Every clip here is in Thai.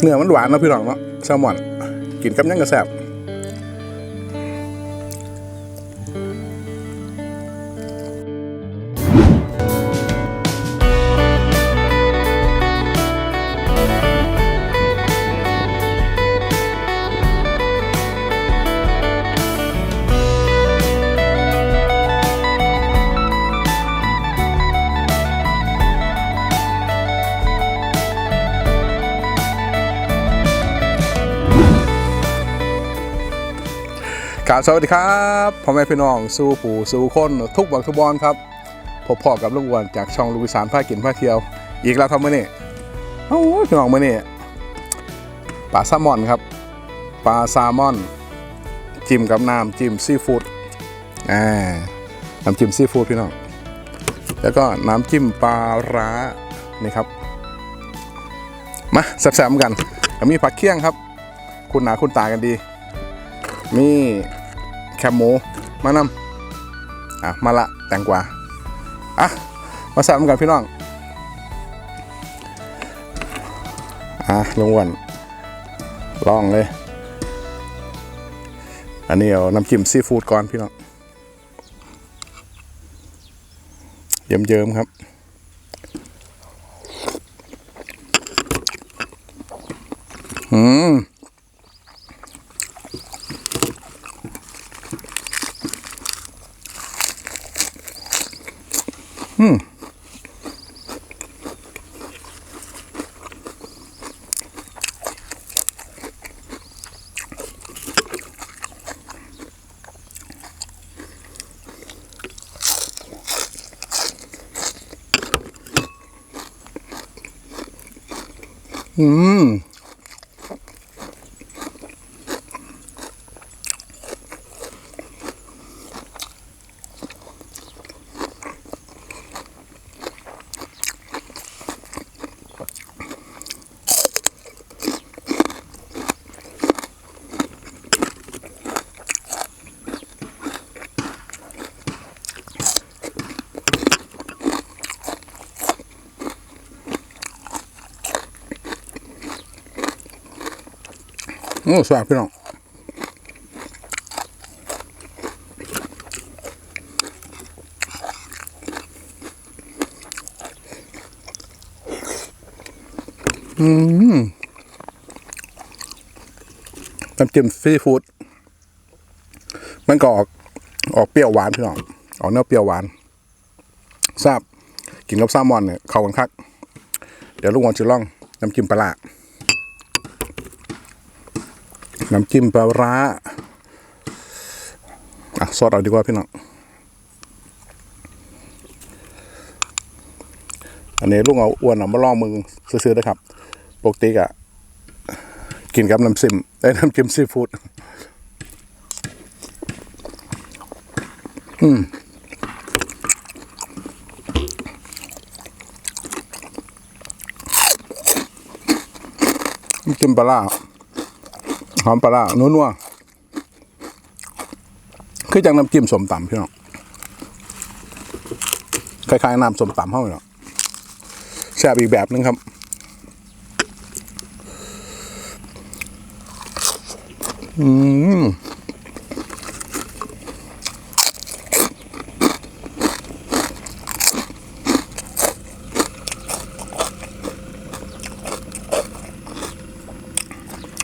เนื้อมันหวานเนาะพี่น้องเนาะแซลมอน กินกับยังกระแซบ ครับสวัสดีครับพ่อแม่พี่น้องสู้ปู่สู้คนทุกบักทุกบอลครับพบพ่อกับลุงอ้วนจากช่องลูกสานพากินพาเที่ยว อีกแล้วครับมื่อนี้โอ้ยพี่น้องมื่อนี้ปลาแซลมอนครับปลาแซลมอน จิ้มกับน้ำจิ้มซีฟู้ดอ่าน้ำจิ้มซีฟู้ดพี่น้องแล้วก็น้ำจิ้มปลาร้านี่ครับมาแซ่บๆกันมีผักเคี่ยงครับ คุณหนาคุณตากันดี มี แคบหมูมานำอะมาละแตงกวาอะมาสั่กันพี่น้องอะลงวันลองเลย อันนี้เอาน้ำจิ้มซีฟู้ดก่อนพี่น้องเยิ้มๆครับ อืม อืม โอ้สวัสดีพี่น้องอืมน้ำจิ้มซีฟู้ดมันก็ออกออกเปรี้ยวหวานพี่น้องออกเนื้อเปรี้ยวหวานทราบกินกับแซลมอนเนี่ยเข้ากันคัก เดี๋ยวลุงวันจะลองน้ำจิ้มปลาร้า น้ำจิ้มปลาร้าอะซอสเอาดีกว่าพี่น้องอันนี้ลุงเอาอ้วนเอามาลองมึงซื้อๆนะครับ ปกติอะกินกับน้ำซิมได้น้ำจิ้มซีฟู้ดอืมน้ำจิ้มปลาร้า หอมปลาร้านัวๆคือจังน้ำจิ้มสมตำพี่น้องคล้ายๆน้ำสมตำเข้าเนาะแซ่บอีกแบบนึงครับอืม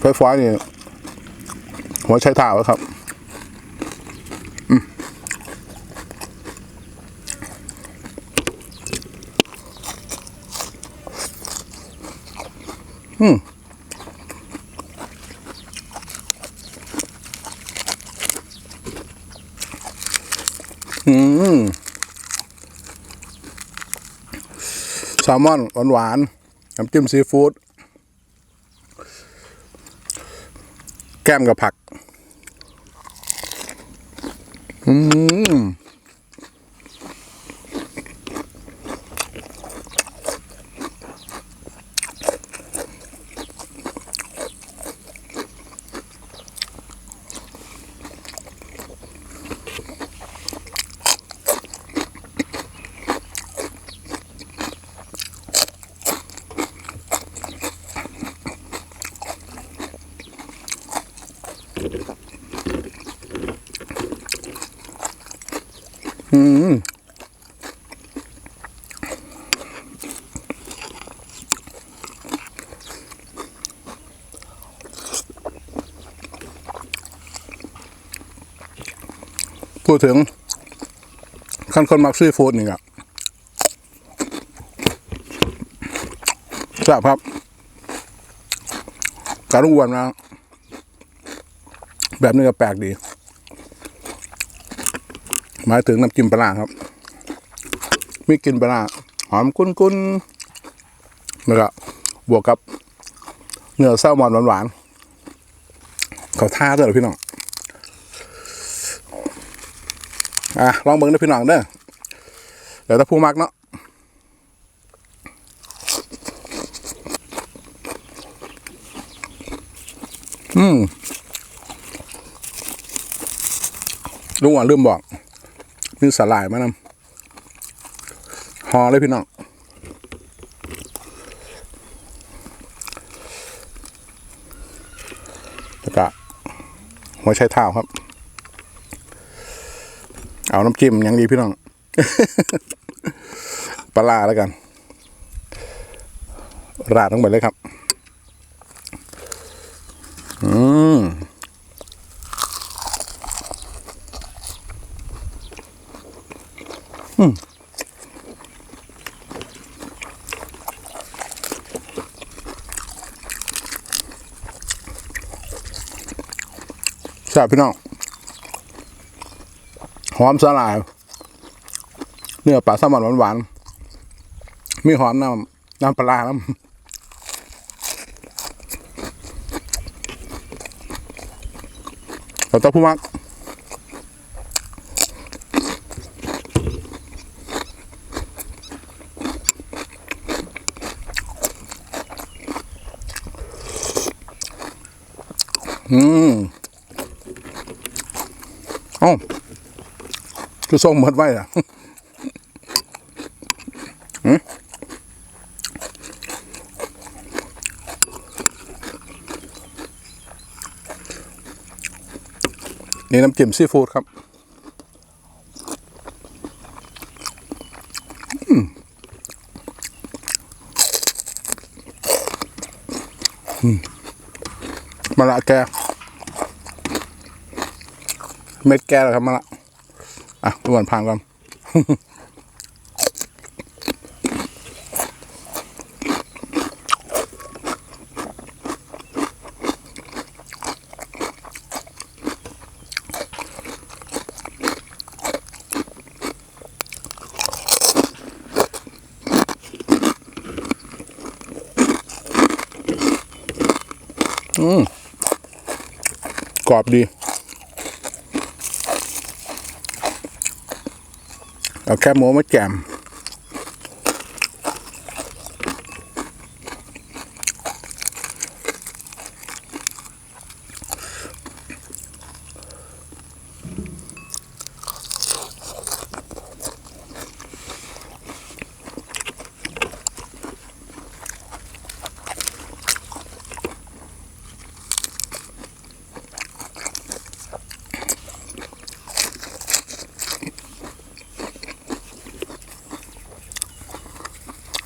ไฟฟ้านี่ หัวใช้เท้าครับอืมอืมแซลมอนหวานๆน้ำจิ้มซีฟู้ด แก้มกับผัก อื พูดถึงขั้นคนมักซีฟู้ดนี่ครับแซ่บครับ การอ้วนนะแบบนี้ก็แปลกดี หมายถึงน้ำจิ้มปลาครับ มีกลินปลาหอมกุ้นๆแล้วก็บวกกับเนื้อแซลมอนหวานๆเขาท่าด้วยเหรอพี่น้อง อะลองเบิ้งด้วยพี่น้องเด้อเดี๋ยวถ้าผู้มักเนาะอืมลุงอ่อนลืมบอกมีสาหร่ายมานำหอเลยพี่น้องแล้วก็หัวไชเท้าครับ เอาน้ำจิ้มอย่างดีพี่น้อง ปลาแล้วกัน ราดลงไปเลยครับ อืมแซ่บพี่น้อง หอมสลาย เนื้อปลาแซลมอนหวานๆมีหอมน้ำน้ำปลาร้าน้ำเราต้องพูดมักอืมอ้า คือส่งหมดไว้อะนี่น้ำจิ้มซีฟู้ดครับมะละแก เม็ดแกเหรอครับมะละ อะทุกคนพังก่อนอืมกรอบดี เอาแค่หมูมาแจม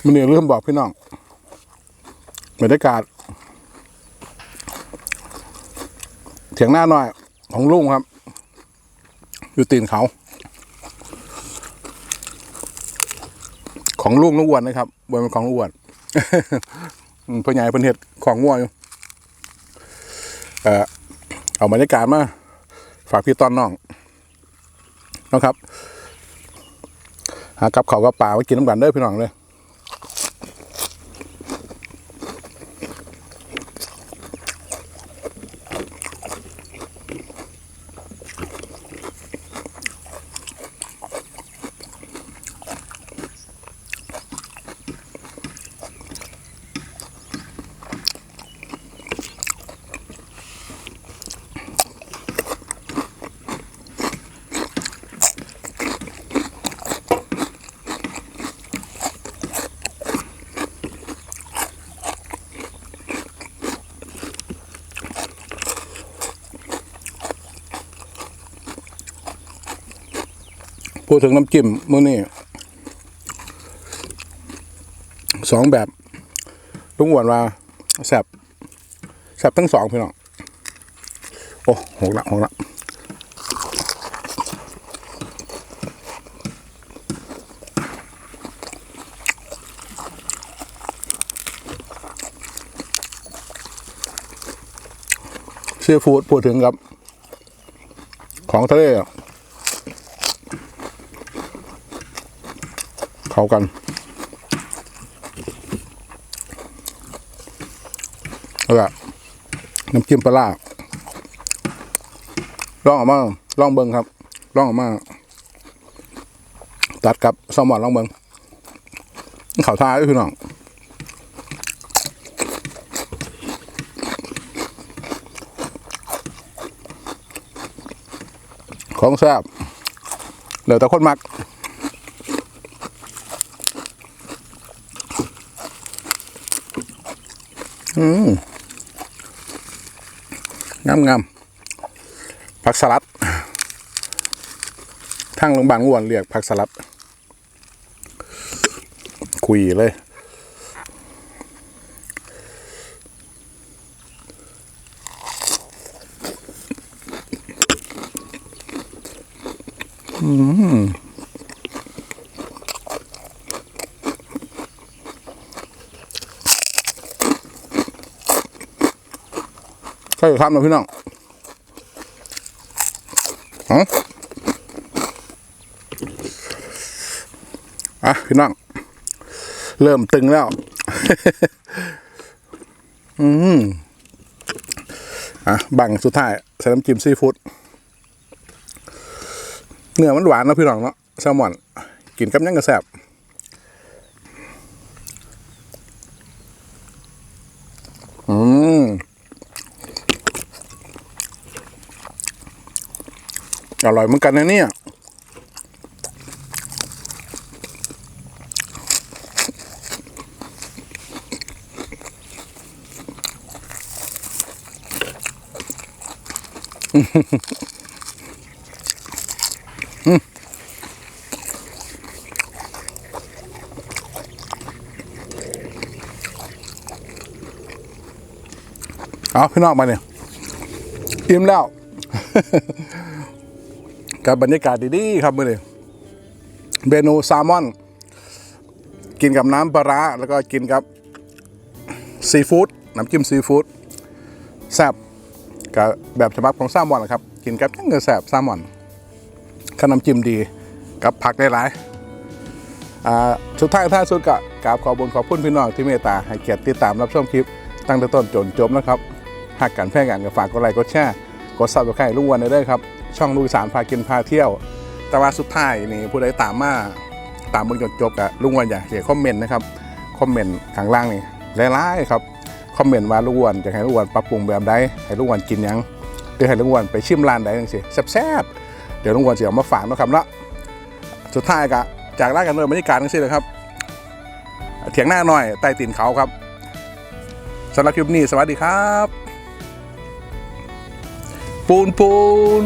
มันเนี่ยเริ่มบอกพี่น้องบรรยากาศเถียงหน้าหน่อย ของลุงครับ อยู่ตีนเขา ของลุงลุงอ้วนนะครับบนเป็นของลุงอ้วนพ่อใหญ่เพื่อนเห็ดของงัวอยู่เออเอาบรรยากาศมา ฝากพี่ตอนน้องนะครับ หากับเขากับปลาไว้กินน้ำกันเด้อพี่น้องเลย พูดถึงน้ำจิ้มมื้อนี้สองแบบลุงอ้วนว่าแซบแซบทั้งสองพี่น้องโอ้หกละหกละซีฟู้ดพูดถึงครับ ของทะเลอะ เข้ากันแล้วก็น้ำจิ้มปลาร้าลองออกมาลองเบิงครับลองออกมา ตัดกับแซลมอนลองเบิงข่าวท้ายพี่น้องของแซ่บเหลือแต่คนมัก อืมงามงามผักสลัดทางโรงพยาบาลอ้วนเรียกผักสลัด คุยเลยใช่ ครับนะพี่น้องอะพี่น้อง เริ่มตึงแล้ว อืมอะบังสุดท้าย ใส่น้ำจิ้มซีฟู้ดเนื้อมันหวานนะพี่น้องเนาะแซลมอน กินกับยังกระแซบ อร่อยเหมือนกันนะเนี่ยเอาพี่นองมาเนี่ยอิ่มแล้ว กับบรรยากาศดีๆครับมื่อนี้เมนูแซลมอน กินกับน้ำปลาร้าแล้วก็กินกับซีฟู้ดน้ำจิ้มซีฟู้ดแซ่บกับแบบฉบับของแซลมอนนะครับ กินกับยังเงือแซ่บแซลมอนขน้ำจิ้มดีกับผักได้หลายสุดท้ายท้ายสุดก็กราบขอบุญขอบคุณพี่น้องที่เมตตาให้เกียรติติดตามรับชมคลิป ตั้งแต่ต้นจนจบนะครับ หากกันแพร่กันก็ฝากกดไลค์กดแชร์กดซับสไครต์ลุงวันได้เลยครับ ช่องลูกสานพากินพาเที่ยว แต่ว่าสุดท้ายนี่ผู้ใดตามมาตามมึงจนจบอะลุงวันอยากเขียนคอมเมนต์นะครับคอมเมนต์ข้างล่างนี่หลายๆครับคอมเมนต์ว่าลุงวันจะให้ลุงวันปรับปรุงแบบใดให้ลุงวันกินยังหรือให้ลุงวันไปชิมร้านใดจังซี่แซ่บๆเดี๋ยวลุงวันจะเอามาฝากนะครับเนาะสุดท้ายก็จากร้ากันเลยบรรยากาศจังซี่เลยครับเถียงหน้าหน่อยใต้ตีนเขาครับสำหรับคลิปนี้สวัสดีครับ ปูนปูน